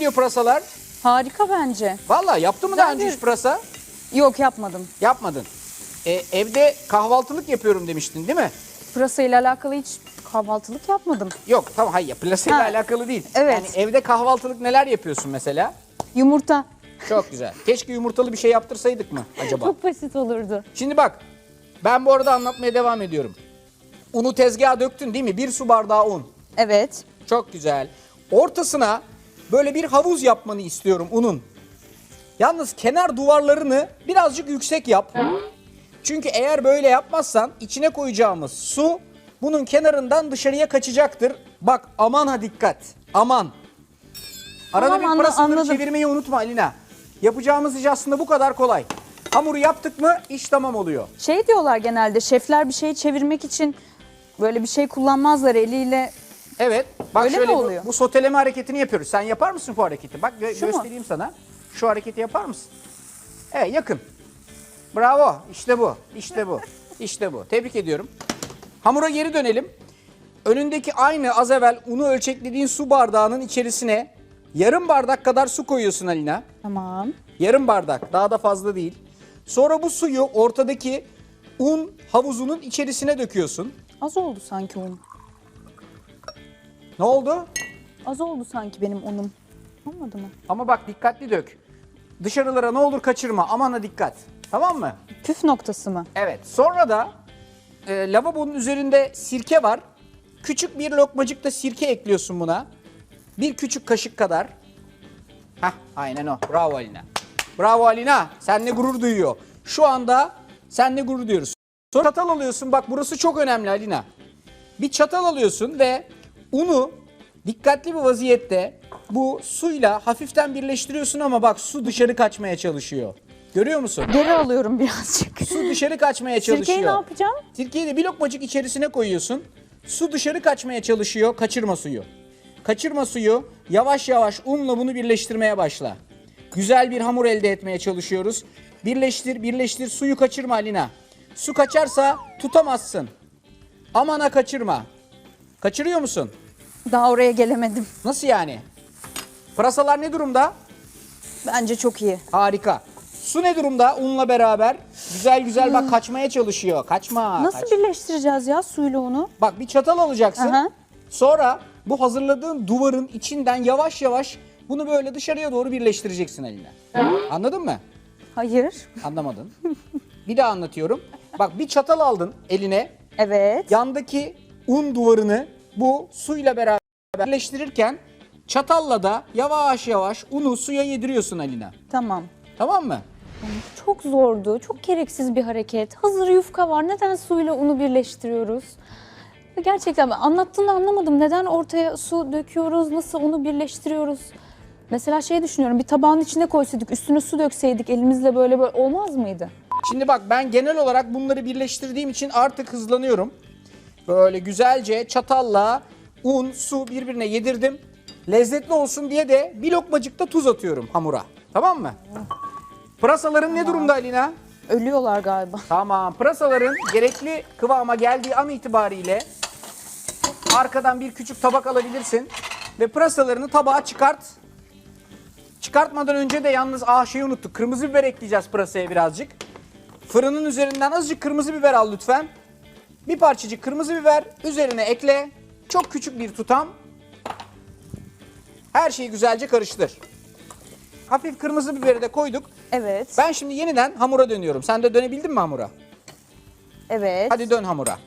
gidiyor pırasalar? Harika bence. Vallahi yaptın mı daha önce hiç pırasa? Yok yapmadım. Yapmadın. E, evde kahvaltılık yapıyorum demiştin değil mi? Pırasa ile alakalı hiç kahvaltılık yapmadım. Yok tamam hayır pırasayla Ha. alakalı değil. Evet. Yani evde kahvaltılık neler yapıyorsun mesela? Yumurta. Çok güzel. Keşke yumurtalı bir şey yaptırsaydık mı acaba? Çok basit olurdu. Şimdi bak ben bu arada anlatmaya devam ediyorum. Unu tezgaha döktün değil mi? Bir su bardağı un. Evet. Çok güzel. Ortasına böyle bir havuz yapmanı istiyorum unun. Yalnız kenar duvarlarını birazcık yüksek yap. Çünkü eğer böyle yapmazsan içine koyacağımız su bunun kenarından dışarıya kaçacaktır. Bak aman ha dikkat. Aman. Arada Tamam, bir anla- anladım. çevirmeyi unutma Alina. Yapacağımız iş aslında bu kadar kolay. Hamuru yaptık mı iş tamam oluyor. Şey diyorlar genelde şefler bir şeyi çevirmek için böyle bir şey kullanmazlar eliyle. Evet. Bak Öyle mi şöyle bu, oluyor? bu soteleme hareketini yapıyoruz. Sen yapar mısın bu hareketi? Bak gö- Şu mu? göstereyim sana. Şu hareketi yapar mısın? Evet yakın. Bravo. İşte bu. İşte bu. İşte bu. Tebrik ediyorum. Hamura geri dönelim. Önündeki aynı az evvel unu ölçeklediğin su bardağının içerisine yarım bardak kadar su koyuyorsun Alina. Tamam. Yarım bardak. Daha da fazla değil. Sonra bu suyu ortadaki un havuzunun içerisine döküyorsun. Az oldu sanki un. Ne oldu? Az oldu sanki benim unum. Olmadı mı? Ama bak dikkatli dök. Dışarılara ne olur kaçırma. Aman ha dikkat. Tamam mı? Püf noktası mı? Evet. Sonra da e, lavabonun üzerinde sirke var. Küçük bir lokmacık da sirke ekliyorsun buna. Bir küçük kaşık kadar. Hah aynen o. Bravo Alina. Bravo Alina. Seninle gurur duyuyor. Şu anda seninle gurur duyuyoruz. Sonra çatal alıyorsun. Bak burası çok önemli Alina. Bir çatal alıyorsun ve unu dikkatli bir vaziyette bu suyla hafiften birleştiriyorsun ama bak su dışarı kaçmaya çalışıyor. Görüyor musun? Geri alıyorum birazcık. Su dışarı kaçmaya çalışıyor. Sirkeyi ne yapacağım? Sirkeyi de bir lokmacık içerisine koyuyorsun. Su dışarı kaçmaya çalışıyor. Kaçırma suyu. Kaçırma suyu. Yavaş yavaş unla bunu birleştirmeye başla. Güzel bir hamur elde etmeye çalışıyoruz. Birleştir, birleştir. Suyu kaçırma Alina. Su kaçarsa tutamazsın. Aman ha kaçırma. Kaçırıyor musun? Daha oraya gelemedim. Nasıl yani? Pırasalar ne durumda? Bence çok iyi. Harika. Su ne durumda unla beraber? Güzel güzel bak kaçmaya çalışıyor. Kaçma. Nasıl kaç- birleştireceğiz ya suyla onu? Bak bir çatal alacaksın. Aha. Sonra bu hazırladığın duvarın içinden yavaş yavaş bunu böyle dışarıya doğru birleştireceksin eline. Anladın mı? Hayır. Anlamadın. bir daha anlatıyorum. Bak bir çatal aldın eline. Evet. Yandaki un duvarını bu suyla beraber birleştirirken çatalla da yavaş yavaş unu suya yediriyorsun eline. Tamam. Tamam mı? Çok zordu. Çok gereksiz bir hareket. Hazır yufka var. Neden suyla unu birleştiriyoruz? Gerçekten ben anlattığını anlamadım. Neden ortaya su döküyoruz? Nasıl onu birleştiriyoruz? Mesela şey düşünüyorum. Bir tabağın içine koysaydık, üstüne su dökseydik elimizle böyle böyle olmaz mıydı? Şimdi bak ben genel olarak bunları birleştirdiğim için artık hızlanıyorum. Böyle güzelce çatalla un, su birbirine yedirdim. Lezzetli olsun diye de bir lokmacık da tuz atıyorum hamura. Tamam mı? Pırasaların ne durumda Alina? Ölüyorlar galiba. Tamam. Pırasaların gerekli kıvama geldiği an itibariyle arkadan bir küçük tabak alabilirsin ve pırasalarını tabağa çıkart. Çıkartmadan önce de yalnız ah şeyi unuttuk. Kırmızı biber ekleyeceğiz pırasaya birazcık. Fırının üzerinden azıcık kırmızı biber al lütfen. Bir parçacık kırmızı biber üzerine ekle. Çok küçük bir tutam. Her şeyi güzelce karıştır. Hafif kırmızı biberi de koyduk. Evet. Ben şimdi yeniden hamura dönüyorum. Sen de dönebildin mi hamura? Evet. Hadi dön hamura.